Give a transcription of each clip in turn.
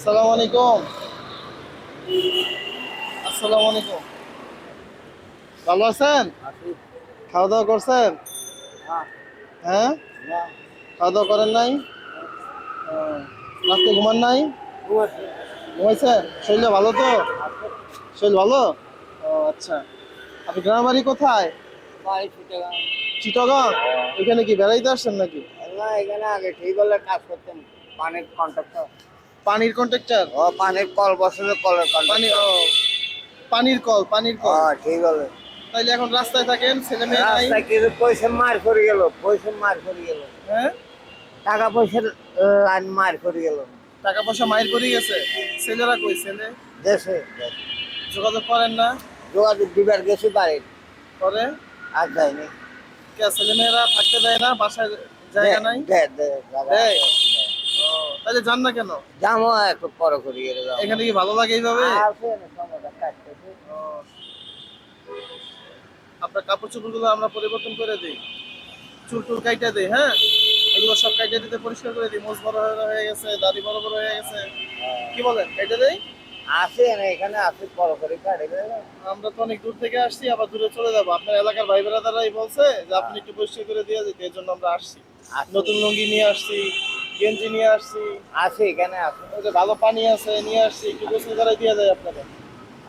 আসসালামু আলাইকুম। আসসালামু আলাইকুম। ভালো আছেন? খাওয়া দাওয়া করছেন? হ্যাঁ? খাওয়া দাওয়া করেন নাই? ও, রাতে ঘুমান নাই? ঘুমাইছেন শরীর ভালো তো? শরীর ভালো? ও আচ্ছা। আপনি গ্রামের বাড়ি কোথায় চিটগাং। এখানে কি বেড়াইতে আসছেন নাকি? এখানে আগে ঠিক কাজ করতেন পানির কন্ট্রাক্টর পানির কন্ট্রাক্টর ও পানির কল বসলে কলের পানি ও পানির কল পানির কল। হ্যাঁ ঠিক হলে তাইলে এখন রাস্তায় থাকেন ছেলে মেয়ে নাই। রাস্তায় কিছু পয়সা মার করে গেল পয়সা মার করে গেল। হ্যাঁ? টাকা পয়সা লাইন মার করে গেল। টাকা পয়সা মায়ের করে গেছে। ছেলেরা কই ছেলে? দেশে যোগাযোগ করেন না? যোগাযোগ দিবার গেছি বাড়ির। করে? আর যায়নি। কে ছেলে মেয়েরা থাকতে দেয় না বাসায় জায়গা নাই? দে, দে, জায়গা দেয়? তাহলে যান না কেন? যাব একটু পরে করে। এখানে কি ভালো লাগে এইভাবে। আপনার কাপড় আমরা পরিবর্তন করে দিই। চুল টুল কাইটা দিই হ্যাঁ? এগুলো সব কাইটা দিতে পরিষ্কার করে দিই। মোজ বড় হয়ে হয়ে গেছে দাড়ি বড় বড় হয়ে গেছে। কি বলেন কাইটা দেই? এখানে করে কাটে আমরা তো অনেক দূর থেকে আসছি আবার দূরে চলে যাব। আপনার এলাকার ভাই বেড়াদারাই বলছে যে আপনি একটু পরিষ্কার করে দিয়ে যেতে এই জন্য আমরা আসছি। নতুন লুঙ্গি নিয়ে আসছি। গেঞ্জি নিয়ে আসছি। আছে এখানে আছে। ওই যে ভালো পানি আছে নিয়ে আসছি একটু গোসল করাই দিয়ে যায় আপনাকে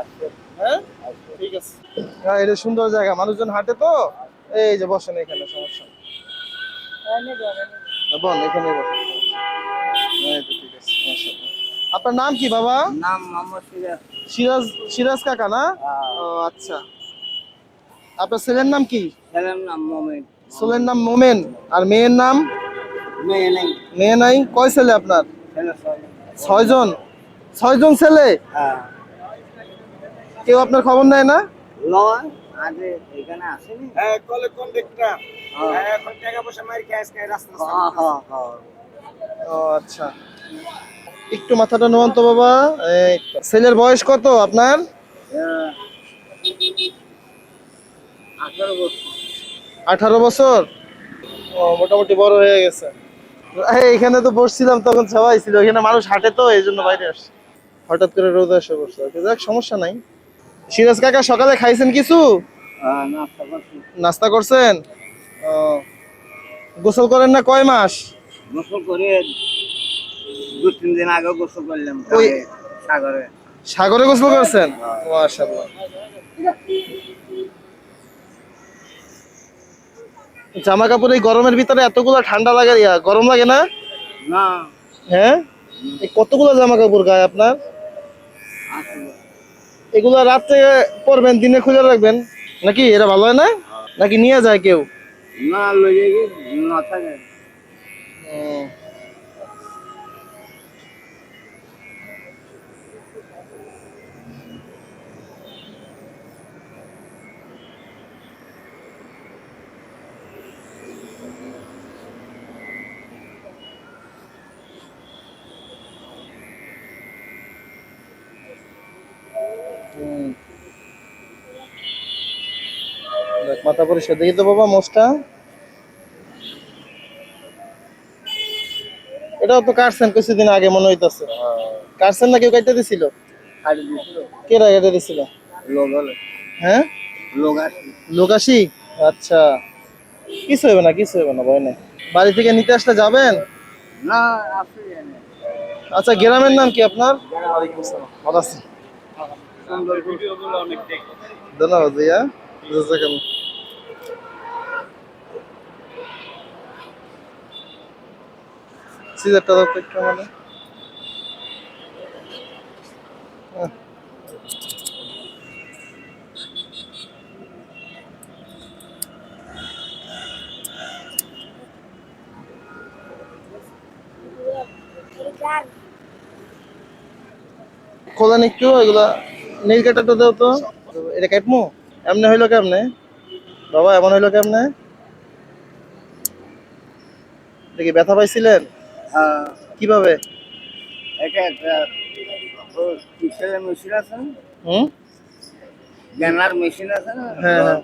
আছে হ্যাঁ? আছে ঠিক আছে। হ্যাঁ এটা সুন্দর জায়গা। মানুষজন হাঁটে তো এই যে বসেন এখানে সমস্যা নেই। বল এখানে বসেন। ঠিক আছে আপনার নাম কি বাবা? নাম মোহাম্মদ সিরাজ। সিরাজ সিরাজ কাকা না? ও আচ্ছা। আপনার ছেলের নাম কি? ছেলের নাম মোমেন। ছেলের নাম মোমেন। আর মেয়ের নাম? মেয়ে নেই। মেয়ে নাই, কয় ছেলে আপনার? ছয়জন। ছয়জন ছেলে? কেউ আপনার খবর নেয় না? আচ্ছা। একটু মাথাটা নোয়ান তো বাবা ছেলের বয়স কত আপনার। আঠারো বছর। ও, মোটামুটি বড় হয়ে গেছে। এখানে তো বসছিলাম তখন সবাই ছিল। এখানে মানুষ হাঁটে তো এই জন্য বাইরে আসছে। হঠাৎ করে রোদ এসে বসছে যাক সমস্যা নাই। সিরাজ কাকা সকালে খাইছেন কিছু? হ্যাঁ নাস্তা করছেন? গোসল করেন না কয় মাস? গোসল করে দু তিন দিন আগে গোসল করলাম সাগরে। সাগরে গোসল করছেন? মাশাআল্লাহ। জামা কাপড় এই গরমের ভিতরে এতগুলো ঠান্ডা লাগে ইয়া, গরম লাগে না? না। হ্যাঁ? এই কতগুলো জামা কাপড় গায়ে আপনার? এগুলো রাত্রে পরবেন দিনে খুলে রাখবেন? নাকি এরা ভালো হয় না? নাকি নিয়ে যায় কেউ? না না থাকে। মাথা পরিষ্কার। দেখি তো বাবা মোষটা এটাও তো কাটছেন কিছুদিন আগে মনে হইতাছে। কাটছেন না কেউ কাটতে দিছিল? খালি দিছিল। কে কেটে দিছিল? হ্যাঁ? লোকাশি আচ্ছা। কিছু হবে না কিছু হবে না ভয় নাই। বাড়ি থেকে নিতে আসলে যাবেন? না আচ্ছা গ্রামের নাম কি আপনার? ভালো আছেন। ধন্যবাদ ভাইয়া। সিজারটা দাও একটু একটু, এগুলা নীল কাটাটা দাও তো। এটা কাটমু? এমনি হইল কেমনে? বাবা, এমন হইল কেমনে? দেখি ব্যথা পাইছিলেন? কীভাবে? এটা একটা ও মেশিন আছে না? হুম? গ্যানার মেশিন আছে না? হ্যাঁ, হ্যাঁ।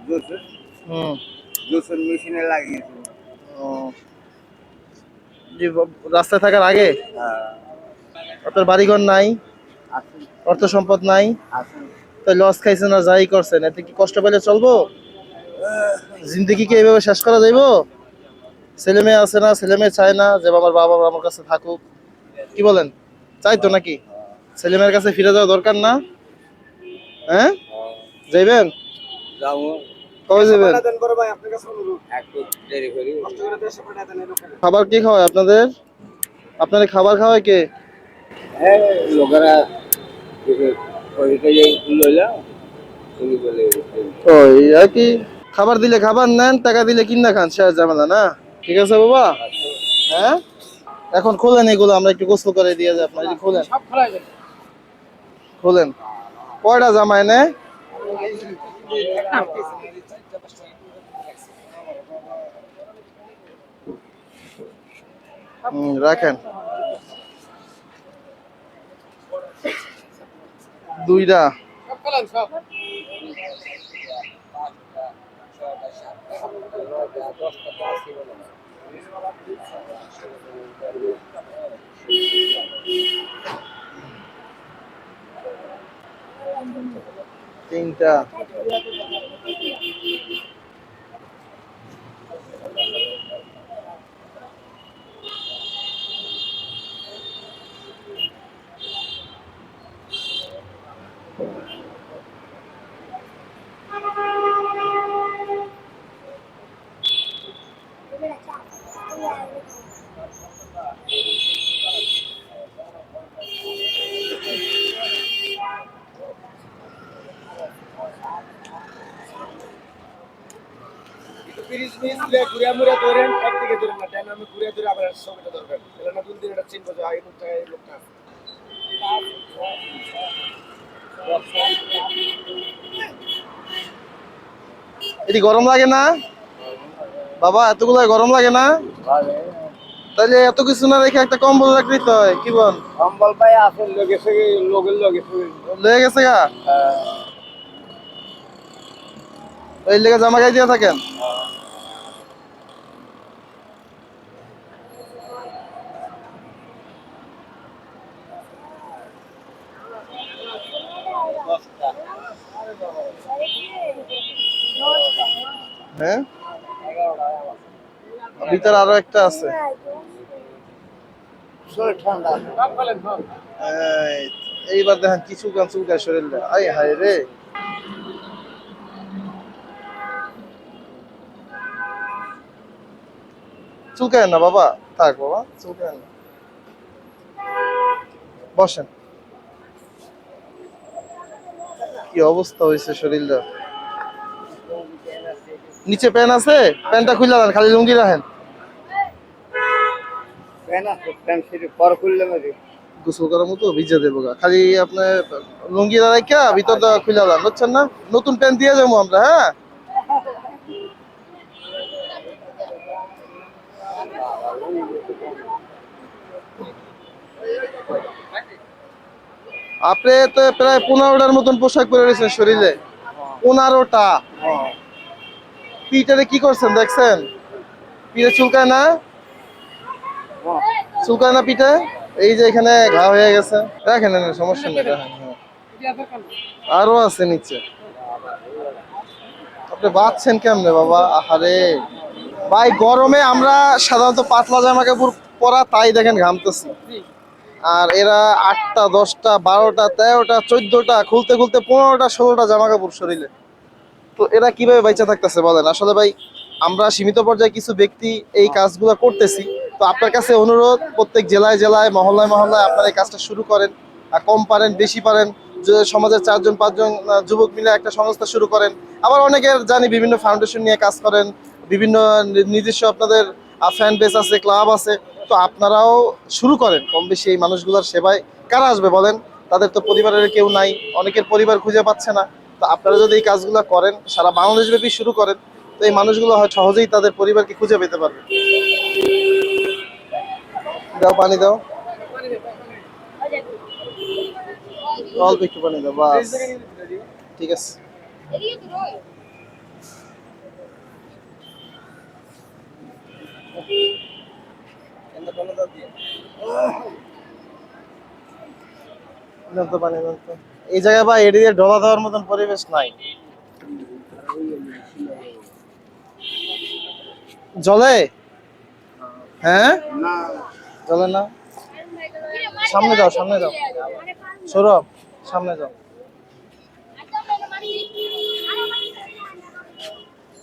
হুম। জুসের মেশিনে লাগিয়েছিল ও। রাস্তায় থাকার আগে? হ্যাঁ। আপনার বাড়িঘর নাই? অর্থ সম্পদ নাই? তো লস খাইছেন আর যাই করছেন এতে কি কষ্ট পেলে চলবো? জিন্দগি কি এইভাবে শেষ করা যাইবো? ছেলে মেয়ে আছে না ছেলে মেয়ে চায় না যে আমার বাবা আমার কাছে থাকুক। কি বলেন? চাই তো নাকি? ছেলে মেয়ের কাছে ফিরে যাওয়া দরকার না? হ্যাঁ? যাইবেন? কবে যাবেন? খাবার কি খাওয়ায় আপনাদের? আপনাদের খাবার খাওয়ায় কে? লোকেরা ওইটা যে লইলাম উনি বলে ওই আর কি খাবার দিলে খাবার নেন টাকা দিলে কিনা খান শেষ ঝামেলা না? ঠিক আছে বাবা হ্যাঁ এখন খোলেন এগুলো আমরা একটু গোসল করে দিয়ে যাই আপনার খোলেন খোলেন কয়টা জামা এনে হুম, রাখেন দুইটা সব তিনটা। একটু পিরিচ মিস লে ঘুরে মুড়ে ধরেন একদিকে ধরেন না। ডান আমি ঘুরে ধরে আবার তাহলে না দুই দিন এটা চিনবো যে এই লোকটা এই লোকটা এটি গরম লাগে না? বাবা এতগুলো গরম লাগে না? তাহলে এত কিছু না রেখে একটা কম্বল রাখলেই তো হয় কি বল? কম্বল পাই আসেন লোকে সঙ্গে লোকের লোকে লেগে গেছে গা? ওই লেগে জামা গায়ে দিয়ে থাকেন? হ্যাঁ? ভিতরে আরও একটা আছে। এইবার দেখেন কিছু গান চুলকায় শরীরে আই হায় রে। চুলকায় না বাবা? থাক বাবা চুলকায় না। বসেন। কি অবস্থা হয়েছে শরীরটা? নিচে প্যান আছে প্যানটা খুলে দেন খালি লুঙ্গি রাখেন। গোসল করার মতো ভিজে দেবো খালি আপনার লুঙ্গি রাখা ভিতরটা খুলে দেন বুঝছেন না? নতুন দিয়ে যাব আমরা হ্যাঁ? আপনি তো প্রায় পনেরোটার মতন পোশাক পরে রয়েছেন শরীরে। পনেরোটা? পিঠে কি করছেন দেখছেন? পিঠে চুলকায় না? চুলকায় না পিঠে? এই যে এখানে ঘা হয়ে গেছে। দেখেন সমস্যা নেই হ্যাঁ। আরও আছে নিচে। আপনি বাঁচছেন কেমনে বাবা? আহারে। ভাই, গরমে আমরা সাধারণত পাতলা জামা কাপড় পরা, তাই দেখেন ঘামতেছি। আর এরা আটটা, দশটা, বারোটা, তেরোটা, চোদ্দটা, খুলতে খুলতে পনেরোটা, ষোলোটা জামা কাপড় শরীরে। তো এরা কীভাবে বাইচা থাকতেছে বলেন? আসলে ভাই, আমরা সীমিত পর্যায়ে কিছু ব্যক্তি এই কাজগুলো করতেছি। তো আপনার কাছে অনুরোধ, প্রত্যেক জেলায় জেলায়, মহল্লায় মহল্লায় আপনারা এই কাজটা শুরু করেন কম পারেন, বেশি পারেন সমাজের চারজন, পাঁচজন যুবক মিলে একটা সংস্থা শুরু করেন। আবার অনেকের জানি বিভিন্ন ফাউন্ডেশন নিয়ে কাজ করেন, বিভিন্ন নিজস্ব আপনাদের ফ্যান বেস আছে ক্লাব আছে। তো আপনারাও শুরু করেন, কম বেশি এই মানুষগুলোর সেবায়। কারা আসবে বলেন? তাদের তো পরিবারের কেউ নাই, অনেকের পরিবার খুঁজে পাচ্ছে না। তো আপনারা যদি এই কাজগুলো করেন সারা বাংলাদেশ ব্যাপী শুরু করেন তো এই মানুষগুলো হয় সহজেই তাদের পরিবারকে খুঁজে পেতে পারবে। দাও পানি দাও। অল্প একটু পানি দাও বাস। ঠিক আছে। পানি তো। এই জায়গায় বা এড়িয়ে ঢোলা দেওয়ার মতন পরিবেশ নাই। জলে? হ্যাঁ? জলে না? সামনে যাও সামনে যাও। সৌরভ, সামনে যাও।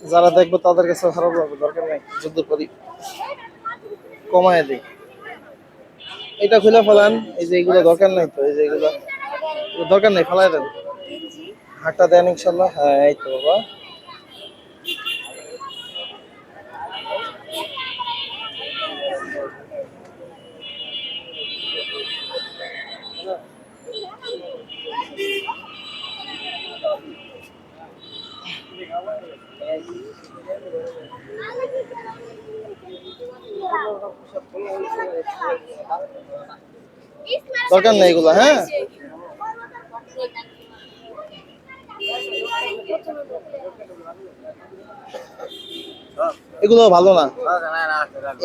যারা দেখব তাদের কাছে খারাপ লাগবে দরকার নেই, যুদ্ধ করি। কমায় দিই। এটা খুলে ফেলান, এই যে এগুলো দরকার নেই তো, এই যে এগুলো। দরকার নেই ফেলাই দেন। হাঁটটা দেন ইনশাল্লাহ। হ্যাঁ এই তো বাবা। দরকার নেই এগুলো হ্যাঁ? এগুলো ভালো না।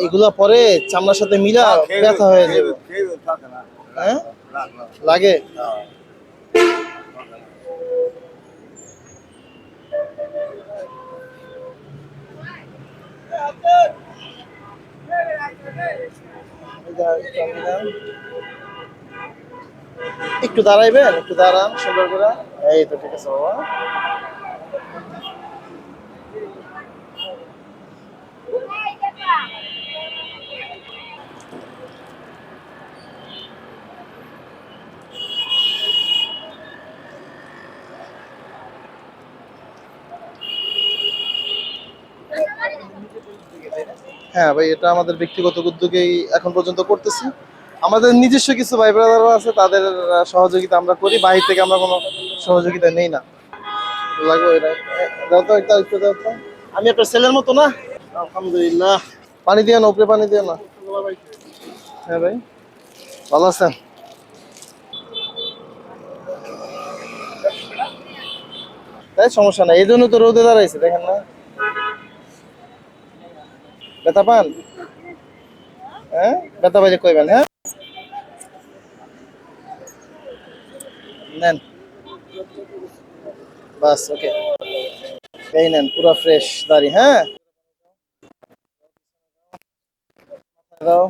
এগুলো পরে চামড়ার সাথে মিলা ব্যথা হয়ে যাবে। হ্যাঁ? লাগে? একটু দাঁড়াইবেন, একটু দাঁড়ান, সুন্দর করে। এই তো ঠিক আছে, বাবা। হ্যাঁ ভাই এটা আমাদের ব্যক্তিগত উদ্যোগেই এখন পর্যন্ত করতেছি। আমাদের নিজস্ব কিছু ভাই ব্রাদারও আছে তাদের সহযোগিতা আমরা করি। বাহির থেকে আমরা কোনো সহযোগিতা নেই না। লাগবে এটা। দাও তো একটা একটু দাও তো। আমি আপনার ছেলের মতো না? আলহামদুলিল্লাহ। পানি দিয়ে না উপরে পানি দিয়ে না। হ্যাঁ ভাই। ভালো আছেন? তাই সমস্যা নাই এই জন্য তো রোদে দাঁড়াইছে দেখেন না। ব্যথা পান? হ্যাঁ? ব্যথা পাইলে কইবেন হ্যাঁ? নেন। বাস, ওকে। এই নেন, পুরো ফ্রেশ দাড়ি হ্যাঁ? হ্যাঁ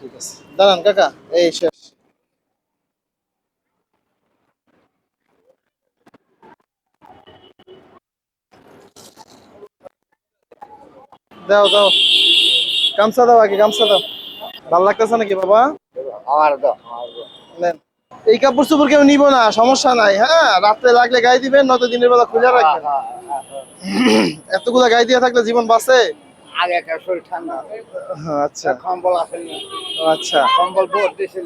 ঠিক আছে। দাঁড়ান, কাকা, এই শেষ। দাও দাও। গামছা দাও আগে গামছা দাও। ভালো লাগতেছে নাকি বাবা? আমার দাও। নেন। এই কাপড় চোপড় কেউ নিব না সমস্যা নাই হ্যাঁ? রাত্রে লাগলে গায়ে দিবেন নয়তো দিনের বেলা খুলে রাখবেন। এতগুলা গায়ে দিয়ে থাকলে জীবন বাঁচে? আগে একটা শরীর ঠান্ডা। হ্যাঁ, আচ্ছা। কম্বল আসেনি আচ্ছা। কম্বল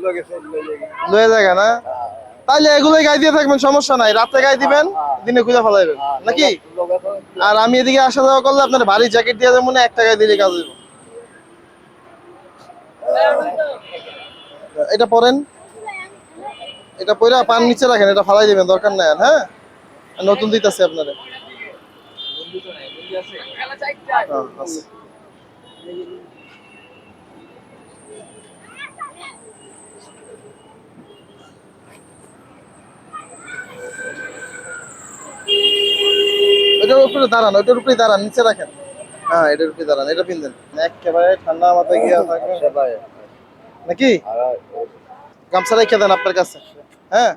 লোকে লয়ে লয়ে জায়গা না? তাইলে এগুলোই গায়ে দিয়ে থাকবেন সমস্যা নাই। রাত্রে গায়ে দিবেন দিনে খুঁজে ফেলাইবেন। নাকি? আর আমি এদিকে আসা যাওয়া করলে আপনার ভারী জ্যাকেট দিয়ে দেবো না এক টাকায় দিলে কাজ হইব। এটা পরেন। এটা পরে পান নিচে রাখেন এটা ফালাই দিবেন দরকার নাই আর, হ্যাঁ? নতুন দিতেছে আপনারে। হ্যাঁ, আছে। ওটার উপরে দাঁড়ান ওটার উপরে দাঁড়ান নিচে রাখেন। হ্যাঁ এটার উপরে দাঁড়ান এটা পিনদেন একেবারে ঠান্ডা মাথায় গিয়ে থাকবে নাকি? গামছা রেখে দেন আপনার কাছে। হ্যাঁ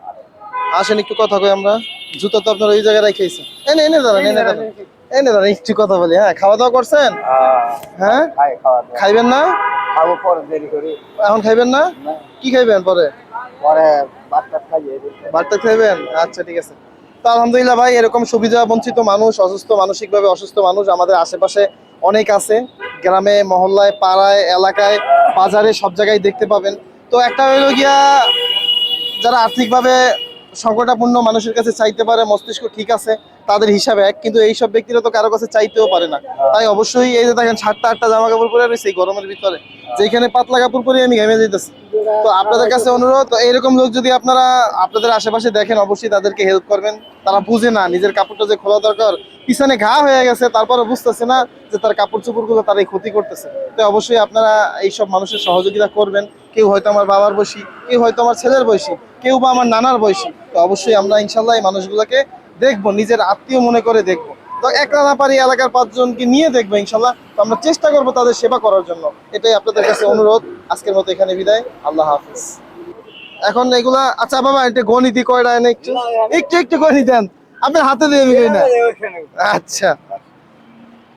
আসেন একটু কথা কই আমরা। জুতো তো আপনার ওই জায়গায় রেখেছে এনে এনে দাঁড়ান এনে দাঁড়ান। এনে দাঁড়ান একটু কথা বলি। হ্যাঁ খাওয়া দাওয়া করছেন? হ্যাঁ? খাইবেন না? খাব পরে দেরি করি। এখন খাইবেন না? কি খাইবেন পরে? পরে খাইয়ে ভাতটা খাইবেন? আচ্ছা ঠিক আছে। তো আলহামদুলিল্লাহ ভাই, এরকম সুবিধা বঞ্চিত মানুষ, অসুস্থ, মানসিকভাবে অসুস্থ মানুষ আমাদের আশেপাশে অনেক আছে। গ্রামে, মহল্লায়, পাড়ায়, এলাকায়, বাজারে সব জায়গায় দেখতে পাবেন। তো একটা হইল গিয়া, যারা আর্থিকভাবে সংকটাপূর্ণ মানুষের কাছে চাইতে পারে, মস্তিষ্ক ঠিক আছে তাদের হিসাবে এক, কিন্তু এইসব ব্যক্তিরা তো কারও কাছে চাইতেও পারে না। তাই অবশ্যই এই যে দেখেন, সাতটা, আটটা জামা কাপড় পরে রয়েছে এই গরমের ভিতরে। যেখানে পাতলা কাপড় পরে আমি ঘেমে যেতেছি তো আপনাদের কাছে অনুরোধ, তো এরকম লোক যদি আপনারা আপনাদের আশেপাশে দেখেন, অবশ্যই তাদেরকে হেল্প করবেন। তারা বুঝে না, নিজের কাপড়টা যে খোলা দরকার, পিছনে ঘা হয়ে গেছে তারপরে বুঝতেছে না যে তার কাপড় চোপড়গুলো তার এই ক্ষতি করতেছে। তো অবশ্যই আপনারা এইসব মানুষের সহযোগিতা করবেন। কেউ হয়তো আমার বাবার বয়সী, কেউ হয়তো আমার ছেলের বয়সী, কেউ বা আমার নানার বয়সী। তো অবশ্যই আমরা ইনশাল্লাহ এই মানুষগুলোকে দেখব নিজের আত্মীয় মনে করে দেখব। তো পারি এলাকার পাঁচজনকে নিয়ে দেখব ইনশাল্লাহ। তো আমরা চেষ্টা করব তাদের সেবা করার জন্য। এটাই আপনাদের কাছে অনুরোধ। আজকের মতো এখানে বিদায়। আল্লাহ হাফিজ। এখন এগুলা আচ্ছা বাবা এটা গণিতি কয়টা এনে একটু? একটু একটু গণিত দেন। আপনার হাতে দিয়ে না। আচ্ছা।